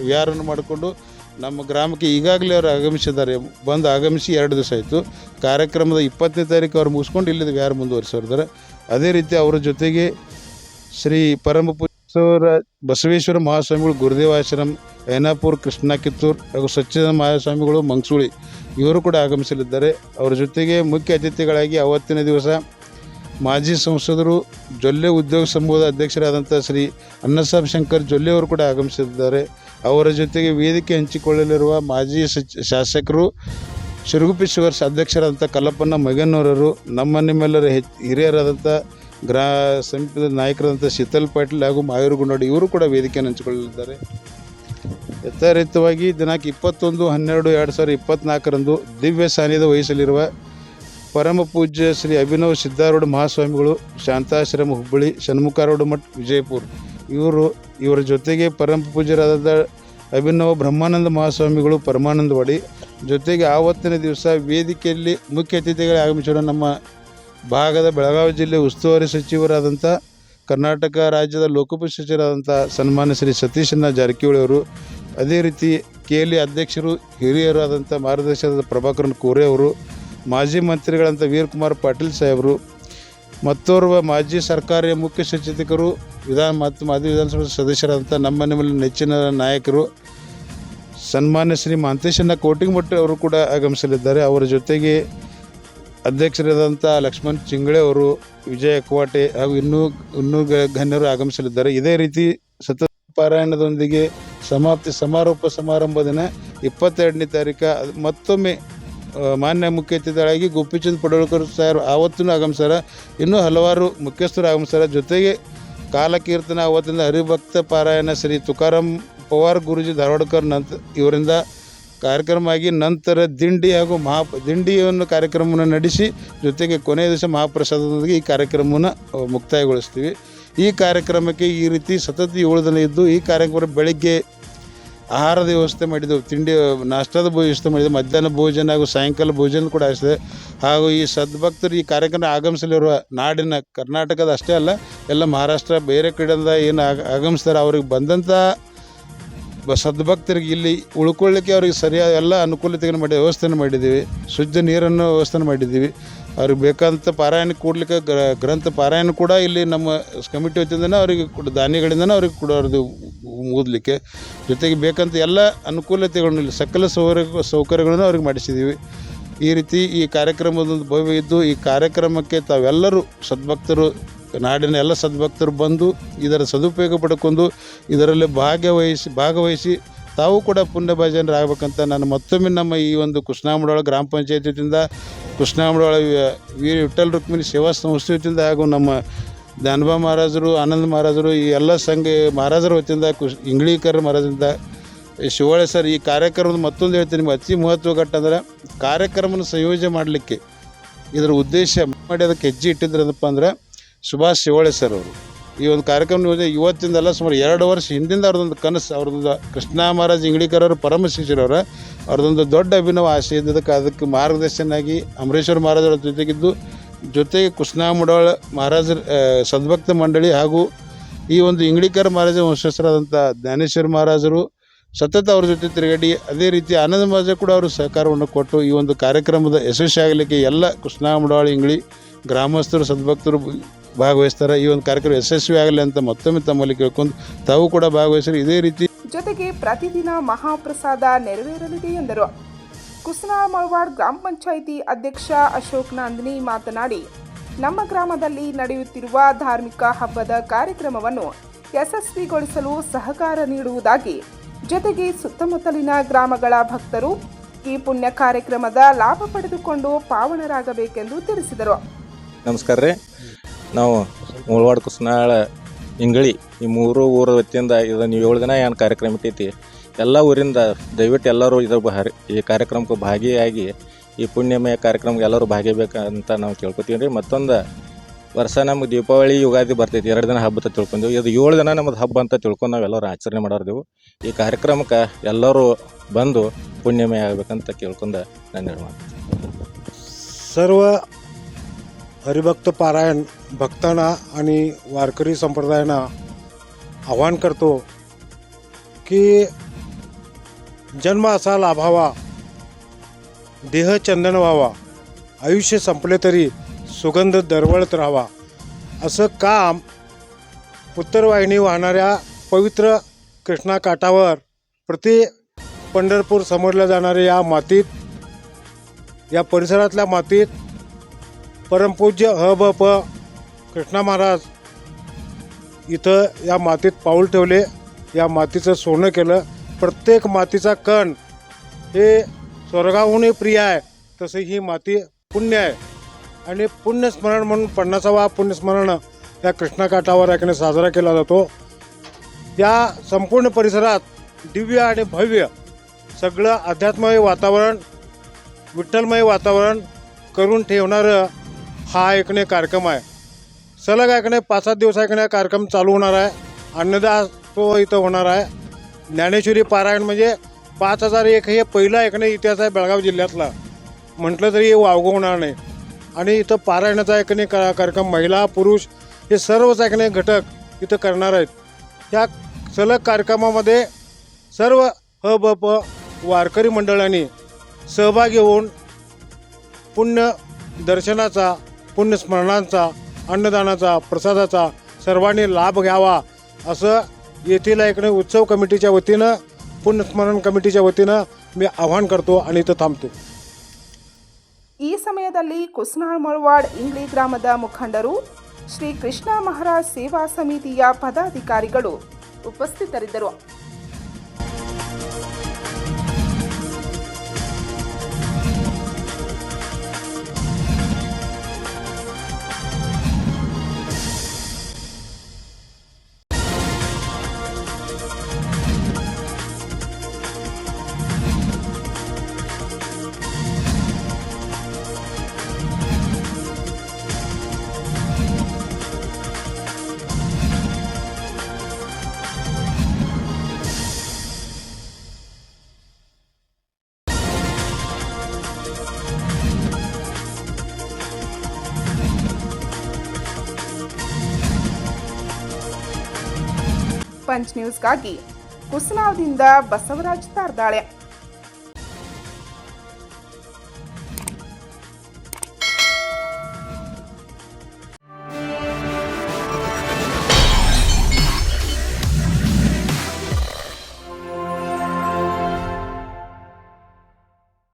ವಿಹಾರವನ್ನು ಮಾಡಿಕೊಂಡು ನಮ್ಮ ಗ್ರಾಮಕ್ಕೆ ಈಗಾಗಲೇ ಅವರು ಆಗಮಿಸಿದ್ದಾರೆ. ಬಂದು ಆಗಮಿಸಿ ಎರಡು ದಿವಸ ಆಯಿತು. ಕಾರ್ಯಕ್ರಮದ ಇಪ್ಪತ್ತನೇ ತಾರೀಕು ಅವ್ರು ಮುಗಿಸ್ಕೊಂಡು ಇಲ್ಲಿಂದ ಯಾರು ಮುಂದುವರಿಸಿದ್ದಾರೆ ಅದೇ ರೀತಿ ಅವರ ಜೊತೆಗೆ ಶ್ರೀ ಪರಮ ಬಸವೇಶ್ವರ ಮಹಾಸ್ವಾಮಿಗಳು ಗುರುದೇವ ಆಶ್ರಮ ಐನಾಪುರ ಕೃಷ್ಣ ಕಿತ್ತೂರ್ ಹಾಗೂ ಸಚ್ಚಿದಾನಂದ ಮಹಾಸ್ವಾಮಿಗಳು ಮಂಗಸೂಳಿ ಇವರು ಕೂಡ ಆಗಮಿಸಲಿದ್ದಾರೆ. ಅವರ ಜೊತೆಗೆ ಮುಖ್ಯ ಅತಿಥಿಗಳಾಗಿ ಅವತ್ತಿನ ದಿವಸ ಮಾಜಿ ಸಂಸದರು ಜೊಲ್ಲೆ ಉದ್ಯೋಗ ಸಮೂಹದ ಅಧ್ಯಕ್ಷರಾದಂಥ ಶ್ರೀ ಅನ್ನಸಾಬ್ ಶಂಕರ್ ಜೊಲ್ಲೆ ಅವರು ಕೂಡ ಆಗಮಿಸಿದ್ದಾರೆ. ಅವರ ಜೊತೆಗೆ ವೇದಿಕೆ ಹಂಚಿಕೊಳ್ಳಲಿರುವ ಮಾಜಿ ಶಾಸಕರು ಶಿರುಗುಪಿ ಶುಗರ್ಸ್ ಅಧ್ಯಕ್ಷರಾದಂಥ ಕಲ್ಲಪ್ಪನ ಮಗನವರರು ನಮ್ಮ ನಿಮ್ಮೆಲ್ಲರ ಹೆಚ್, ಹಿರಿಯರಾದಂಥ ಗ್ರಾ, ಸಮೀಪದ ನಾಯಕರಾದಂಥ ಶೀತಲ್ ಪಾಟೀಲ್ ಹಾಗೂ ಮಾಯೂರು ಗುಂಡೋಡಿ ಇವರು ಕೂಡ ವೇದಿಕೆಯನ್ನು ಹಂಚಿಕೊಳ್ಳಲಿದ್ದಾರೆ. ಯಥಾರಿತವಾಗಿ ದಿನಾಂಕ ಇಪ್ಪತ್ತೊಂದು ಹನ್ನೆರಡು ಎರಡು ಸಾವಿರದ ಇಪ್ಪತ್ತ್ನಾಲ್ಕರಂದು ದಿವ್ಯ ಸಾನ್ನಿಧ್ಯ ವಹಿಸಲಿರುವ ಪರಮ ಪೂಜ್ಯ ಶ್ರೀ ಅಭಿನವ್ ಸಿದ್ಧಾರೂಢ ಮಹಾಸ್ವಾಮಿಗಳು, ಶಾಂತಾಶ್ರಮ ಹುಬ್ಬಳ್ಳಿ, ಷಣ್ಮುಖಾರೂಢ ಮಠ, ವಿಜಯಪುರ. ಇವರು, ಇವರ ಜೊತೆಗೆ ಪರಮ ಪೂಜ್ಯರಾದ ಅಭಿನವ ಬ್ರಹ್ಮಾನಂದ ಮಹಾಸ್ವಾಮಿಗಳು ಪರಮಾನಂದ ವಡಿ ಜೊತೆಗೆ ಆವತ್ತಿನ ದಿವಸ ವೇದಿಕೆಯಲ್ಲಿ ಮುಖ್ಯ ಅತಿಥಿಗಳು ಆಗಮಿಸಿರುವ ನಮ್ಮ ಭಾಗದ ಬೆಳಗಾವಿ ಜಿಲ್ಲೆ ಉಸ್ತುವಾರಿ ಸಚಿವರಾದಂಥ ಕರ್ನಾಟಕ ರಾಜ್ಯದ ಲೋಕೋಪಯೋಗಿ ಸಚಿವರಾದಂಥ ಸನ್ಮಾನ್ಯ ಶ್ರೀ ಸತೀಶಣ್ಣ ಜಾರಕಿಹೊಳಿ ಅವರು, ಅದೇ ರೀತಿ ಕೆ ಎಲ್ ಅಧ್ಯಕ್ಷರು, ಹಿರಿಯರಾದಂಥ ಮಾರ್ಗದರ್ಶಕರಾದ ಪ್ರಭಾಕರನ್ ಕೋರೆ ಅವರು ಮಾಜಿ ಮಂತ್ರಿಗಳಂತ ವೀರಕುಮಾರ್ ಪಾಟೀಲ್ ಸಾಹೇಬರು, ಮತ್ತೋರ್ವ ಮಾಜಿ ಸರ್ಕಾರಿ ಮುಖ್ಯ ಸಚೇತಕರು, ವಿಧಾನ ಮತ್ತು ಮಾಜಿ ವಿಧಾನಸಭೆ ಸದಸ್ಯರಾದಂಥ ನಮ್ಮ ನಿಮ್ಮಲ್ಲಿ ನೆಚ್ಚಿನ ನಾಯಕರು, ಸನ್ಮಾನ್ಯ ಶ್ರೀ ಮಹಂತೇಶಣ್ಣ ಕೋಟಿಂಗ್ಮಟ್ಟಿ ಅವರು ಕೂಡ ಆಗಮಿಸಲಿದ್ದಾರೆ. ಅವರ ಜೊತೆಗೆ ಅಧ್ಯಕ್ಷರಾದಂಥ ಲಕ್ಷ್ಮಣ್ ಚಿಂಗಳೆ ಅವರು, ವಿಜಯ ಅಕ್ವಾಟೆ ಹಾಗೂ ಇನ್ನೂ ಇನ್ನೂ ಗಣ್ಯರು ಆಗಮಿಸಲಿದ್ದಾರೆ. ಇದೇ ರೀತಿ ಸತತ ಪಾರಾಯಣದೊಂದಿಗೆ ಸಮಾಪ್ತಿ ಸಮಾರೋಪ ಸಮಾರಂಭ ದಿನ ಇಪ್ಪತ್ತೆರಡನೇ ತಾರೀಕು ಮತ್ತೊಮ್ಮೆ ಮಾನ್ಯ ಮುಖ್ಯ ಅತಿಥಿಗಳಾಗಿ ಗೋಪಿಚಂದ್ ಪಡೋಳ್ಕರ್ ಸರ್ ಆವತ್ತೂ ಆಗಮಿಸ್ಯಾರ ಇನ್ನೂ ಹಲವಾರು ಮುಖ್ಯಸ್ಥರು ಆಗಮಿಸ್ಯಾರ ಜೊತೆಗೆ ಕಾಲಕೀರ್ತನ ಆವತ್ತಿನ ಹರಿಭಕ್ತ ಪಾರಾಯಣ ಶ್ರೀ ತುಕಾರಾಮ್ ಪವಾರ್ ಗುರುಜಿ ಧಾರವಾಡಕರ್ ನಂತ, ಇವರಿಂದ ಕಾರ್ಯಕ್ರಮ ಆಗಿ ನಂತರ ದಿಂಡಿ ಹಾಗೂ ಮಹಾ, ದಿಂಡಿಯನ್ನು ಕಾರ್ಯಕ್ರಮವನ್ನು ನಡೆಸಿ, ಜೊತೆಗೆ ಕೊನೆಯ ದಿವಸ ಮಹಾಪ್ರಸಾದದೊಂದಿಗೆ ಈ ಕಾರ್ಯಕ್ರಮವನ್ನು ಮುಕ್ತಾಯಗೊಳಿಸ್ತೀವಿ. ಈ ಕಾರ್ಯಕ್ರಮಕ್ಕೆ ಈ ರೀತಿ ಸತತ ಏಳು ದಿನ ಇದ್ದು, ಈ ಕಾರ್ಯಕ್ರಮ ಬೆಳಗ್ಗೆ ಆಹಾರದ ವ್ಯವಸ್ಥೆ ಮಾಡಿದ್ದೆವು ತಿಂಡಿ, ನಾಷ್ಟದ ವ್ಯವಸ್ಥೆ ಮಾಡಿದ್ದೆವು ಮಧ್ಯಾಹ್ನ ಭೋಜನ ಹಾಗೂ ಸಾಯಂಕಾಲ ಭೋಜನ ಕೂಡ ಆಗಿದೆ ಹಾಗೂ ಈ ಸದ್ಭಕ್ತರು ಈ ಕಾರ್ಯಕ್ರಮ ಆಗಮಿಸಲಿರುವ ನಾಡಿನ ಕರ್ನಾಟಕದ ಅಷ್ಟೇ ಅಲ್ಲ, ಎಲ್ಲ ಮಹಾರಾಷ್ಟ್ರ, ಬೇರೆ ಕಡೆಯಿಂದ ಏನು ಆಗ ಆಗಮಿಸ್ತಾರೆ, ಅವ್ರಿಗೆ ಬಂದಂಥ ಸದ್ಭಕ್ತರಿಗೆ ಇಲ್ಲಿ ಉಳ್ಕೊಳ್ಳಿಕ್ಕೆ ಅವ್ರಿಗೆ ಸರಿಯಾದ ಎಲ್ಲ ಅನುಕೂಲತೆಯನ್ನು ಮಾಡಿ ವ್ಯವಸ್ಥೆಯನ್ನು ಮಾಡಿದ್ದೀವಿ. ಶುದ್ಧ ನೀರನ್ನು ವ್ಯವಸ್ಥೆನ ಮಾಡಿದ್ದೀವಿ. ಅವ್ರಿಗೆ ಬೇಕಾದಂಥ ಪಾರಾಯಣ ಕೂಡ್ಲಿಕ್ಕೆ ಗ್ರ, ಗ್ರಂಥ ಪಾರಾಯಣ ಕೂಡ ಇಲ್ಲಿ ನಮ್ಮ ಕಮಿಟಿ ವತಿಯಿಂದನೇ ಅವರಿಗೆ ಕೂಡ ದಾನಿಗಳಿಂದನೇ ಅವ್ರಿಗೆ ಕೊಡೋದು ಓದಲಿಕ್ಕೆ. ಜೊತೆಗೆ ಬೇಕಂತ ಎಲ್ಲ ಅನುಕೂಲತೆಗಳನ್ನು ಇಲ್ಲಿ ಸಕಲ ಸೌಕರ್ಯ ಸೌಕರ್ಯಗಳನ್ನು ಅವ್ರಿಗೆ ಮಾಡಿಸಿದ್ದೀವಿ ಈ ರೀತಿ ಈ ಕಾರ್ಯಕ್ರಮದೊಂದು ಭವ್ಯ ಇದ್ದು, ಈ ಕಾರ್ಯಕ್ರಮಕ್ಕೆ ತಾವೆಲ್ಲರೂ ಸದ್ಭಕ್ತರು, ನಾಡಿನ ಎಲ್ಲ ಸದ್ಭಕ್ತರು ಬಂದು ಇದರ ಸದುಪಯೋಗ ಪಡ್ಕೊಂಡು ಇದರಲ್ಲಿ ಭಾಗವಹಿಸಿ ಭಾಗವಹಿಸಿ ತಾವು ಕೂಡ ಪುಣ್ಯ ಭಾಜನರಾಗಬೇಕಂತ ನಾನು ಮತ್ತೊಮ್ಮೆ ನಮ್ಮ ಈ ಒಂದು ಕೃಷ್ಣಾಮಡೋಳ ಗ್ರಾಮ ಪಂಚಾಯತಿಯಿಂದ ಕೃಷ್ಣಾಮಡೋಳ ವೀರ ವಿಠಲ್ ರುಕ್ಮಿಣಿ ಸೇವಾ ಸಂಸ್ಥೆಯಿಂದ ಹಾಗೂ ನಮ್ಮ ಜ್ಞಾನಬಾ ಮಹಾರಾಜರು, ಆನಂದ ಮಹಾರಾಜರು, ಈ ಎಲ್ಲ ಸಂಘ ಮಹಾರಾಜರ ವತಿಯಿಂದ ಕುಶ್ ಇಂಗ್ಳೀಕರ್ ಮಹಾರಾಜರಿಂದ ಶಿವಳೆ ಸರ್, ಈ ಕಾರ್ಯಕ್ರಮದ ಮತ್ತೊಂದು ಹೇಳ್ತೀನಿ, ನಿಮ್ಗೆ ಅತಿ ಮಹತ್ವ ಅಂದ್ರೆ ಕಾರ್ಯಕ್ರಮನ ಸಂಯೋಜನೆ ಮಾಡಲಿಕ್ಕೆ ಇದರ ಉದ್ದೇಶ ಮಾಡಿ ಅದಕ್ಕೆ ಹೆಜ್ಜೆ ಇಟ್ಟಿದ್ರದಪ್ಪ ಅಂದ್ರೆ ಸುಭಾಷ್ ಶಿವಳೆ ಸರ್ ಅವರು. ಈ ಒಂದು ಕಾರ್ಯಕ್ರಮ ಯೋಜನೆ ಇವತ್ತಿಂದಲ್ಲ ಸುಮಾರು ಎರಡು ವರ್ಷ ಹಿಂದಿಂದ ಅವ್ರದ್ದೊಂದು ಕನಸು ಅವ್ರದ್ದು ಕೃಷ್ಣ ಮಹಾರಾಜ್ ಅವರು ಪರಮ ಶಿಷ್ಯರವರ ಅವ್ರದ್ದೊಂದು ದೊಡ್ಡ ಅಭಿನವ ಆಸೆ ಇದ್ದದಕ್ಕೆ ಅದಕ್ಕೆ ಮಾರ್ಗದರ್ಶನಾಗಿ ಅಮರೇಶ್ವರ ಮಹಾರಾಜರ ಜೊತೆಗಿದ್ದು, ಜೊತೆಗೆ ಕೃಷ್ಣ ಮುಡಾಳ ಮಹಾರಾಜರ ಸದ್ಭಕ್ತ ಮಂಡಳಿ ಹಾಗೂ ಈ ಒಂದು ಇಂಗ್ಳಿಕರ್ ಮಹಾರಾಜ ವಂಶಸ್ಥರಾದಂಥ ಜ್ಞಾನೇಶ್ವರ ಮಹಾರಾಜರು ಸತತ ಅವ್ರ ಜೊತೆ ತಿರುಗಾಡಿ, ಅದೇ ರೀತಿ ಆನಂದ ಮಹಾರಾಜ ಕೂಡ ಅವರು ಸಹಕಾರವನ್ನು ಕೊಟ್ಟು ಈ ಒಂದು ಕಾರ್ಯಕ್ರಮದ ಯಶಸ್ವಿ ಆಗಲಿಕ್ಕೆ ಎಲ್ಲ ಕೃಷ್ಣ ಮುಡಾಳ ಇಂಗ್ಳಿ ಗ್ರಾಮಸ್ಥರು, ಸದ್ಭಕ್ತರು ಭಾಗವಹಿಸ್ತಾರೆ. ಈ ಒಂದು ಕಾರ್ಯಕ್ರಮ ಯಶಸ್ವಿ ಆಗಲಿ ಅಂತ ಮತ್ತೊಮ್ಮೆ ತಮ್ಮಲ್ಲಿ ಕೇಳ್ಕೊಂಡು ತಾವು ಕೂಡ ಭಾಗವಹಿಸಿರಿ. ಇದೇ ರೀತಿ ಜೊತೆಗೆ ಪ್ರತಿದಿನ ಮಹಾಪ್ರಸಾದ ನೆರವೇರಲಿದೆ ಎಂದರು. ಕುಸನಾಳ ಮಳವಾಡ್ ಗ್ರಾಮ ಪಂಚಾಯಿತಿ ಅಧ್ಯಕ್ಷ ಅಶೋಕ್ ನಂದಿನಿ ಮಾತನಾಡಿ ನಮ್ಮ ಗ್ರಾಮದಲ್ಲಿ ನಡೆಯುತ್ತಿರುವ ಧಾರ್ಮಿಕ ಹಬ್ಬದ ಕಾರ್ಯಕ್ರಮವನ್ನು ಯಶಸ್ವಿಗೊಳಿಸಲು ಸಹಕಾರ ನೀಡುವುದಾಗಿ ಜೊತೆಗೆ ಸುತ್ತಮುತ್ತಲಿನ ಗ್ರಾಮಗಳ ಭಕ್ತರು ಈ ಪುಣ್ಯ ಕಾರ್ಯಕ್ರಮದ ಲಾಭ ಪಡೆದುಕೊಂಡು ಪಾವನರಾಗಬೇಕೆಂದು ತಿಳಿಸಿದರು. ನಮಸ್ಕಾರ ರೀ. ನಾವು ಮುಳವಾಡ ಕುಸ್ನಾಳ ಇಂಗಳಿ, ಈ ಮೂರು ಊರ ವತಿಯಿಂದ ಇದನ್ನು ಏಳು ದಿನ ಏನು ಕಾರ್ಯಕ್ರಮ ಇಟ್ಟೈತಿ, ಎಲ್ಲ ಊರಿಂದ ದಯವಿಟ್ಟು ಎಲ್ಲರೂ ಇದ್ರ ಭಾರಿ, ಈ ಕಾರ್ಯಕ್ರಮಕ್ಕೆ ಭಾಗಿಯಾಗಿ ಈ ಪುಣ್ಯಮಯ ಕಾರ್ಯಕ್ರಮಕ್ಕೆ ಎಲ್ಲರೂ ಭಾಗಿಬೇಕಂತ ನಾವು ಕೇಳ್ಕೊತೀವಿ ರೀ. ಮತ್ತೊಂದು ವರ್ಷ ನಮ್ಗೆ ದೀಪಾವಳಿ ಯುಗಾದಿ ಬರ್ತೈತಿ, ಎರಡು ದಿನ ಹಬ್ಬ ತಿಳ್ಕೊಂಡೆವು ಇದು ಏಳು ದಿನ ನಮ್ಮದು ಹಬ್ಬ ಅಂತ ತಿಳ್ಕೊಂಡು ನಾವು ಎಲ್ಲರೂ ಆಚರಣೆ ಮಾಡೋರ್ದೆವು ಈ ಕಾರ್ಯಕ್ರಮಕ್ಕೆ ಎಲ್ಲರೂ ಬಂದು ಪುಣ್ಯಮಯ ಆಗಬೇಕಂತ ಕೇಳ್ಕೊಂಡು ನಾನು ನಿರ್ಮಾಣ ಸರ್ವ हरिभक्त पारायण भक्तांना आणि वारकरी संप्रदायांना आव्हान करतो की जन्म असा लाभावा देह चंदन व्हावा आयुष्य संपले तरी सुगंध दरवळत राहावा असं काम उत्तरवाहिनी वाहणाऱ्या पवित्र कृष्णा काठावर प्रति पंढरपूर समोरल्या जाणाऱ्या या मातीत या परिसरातल्या मातीत परमपूज्य ह ब प कृष्णा महाराज इथं या मातीत पाऊल ठेवले या मातीचं सोनं केलं. प्रत्येक मातीचा कण हे स्वर्गाहूनही प्रिय आहे तसे ही माती पुण्य आहे. आणि पुण्यस्मरण म्हणून पन्नासावा पुण्यस्मरण या कृष्णाकाठावर याकडे साजरा केला जातो. या संपूर्ण परिसरात दिव्य आणि भव्य सगळं अध्यात्ममय वातावरण विठ्ठलमय वातावरण करून ठेवणारं हा ऐकणे कार्यक्रम आहे. सलग ऐकणे पाच सात दिवस ऐकणे कार्यक्रम चालू होणार आहे. अन्नदान तो इथं होणार आहे. ज्ञानेश्वरी पारायण म्हणजे पाच हजार एक हे पहिलं ऐकणे इतिहास आहे बेळगाव जिल्ह्यातला. म्हटलं तरी वावगं होणार नाही. आणि इथं पारायणाचा ऐकणे का कार्यक्रम महिला पुरुष हे सर्वच ऐकणे घटक इथं करणार आहेत. या सलग कार्यक्रमामध्ये सर्व ह ब प वारकरी मंडळांनी सहभागी होऊन पुण्य दर्शनाचा पुण्यस्मरणांचा अन्नदानाचा प्रसादाचा सर्वांनी लाभ घ्यावा असं येथील ऐकणे उत्सव कमिटीच्या वतीनं पुण्यस्मरण कमिटीच्या वतीनं मी आवाहन करतो आणि इथं थांबतो ಈ ಸಮಯದಲ್ಲಿ ಕುಸ್ನಾಳ್ ಮೊಳವಾಡ್ ಇಂಗ್ಲಿ ಗ್ರಾಮದ ಮುಖಂಡರು ಶ್ರೀ ಕೃಷ್ಣ ಮಹಾರಾಜ್ ಸೇವಾ ಸಮಿತಿಯ ಪದಾಧಿಕಾರಿಗಳು ಉಪಸ್ಥಿತರಿದ್ದರು ಪಂಚ್ ನ್ಯೂಸ್ಗಾಗಿ ಕುಸನಾವದಿಂದ ಬಸವರಾಜ್ ತಾರ್ದಾಳೆ.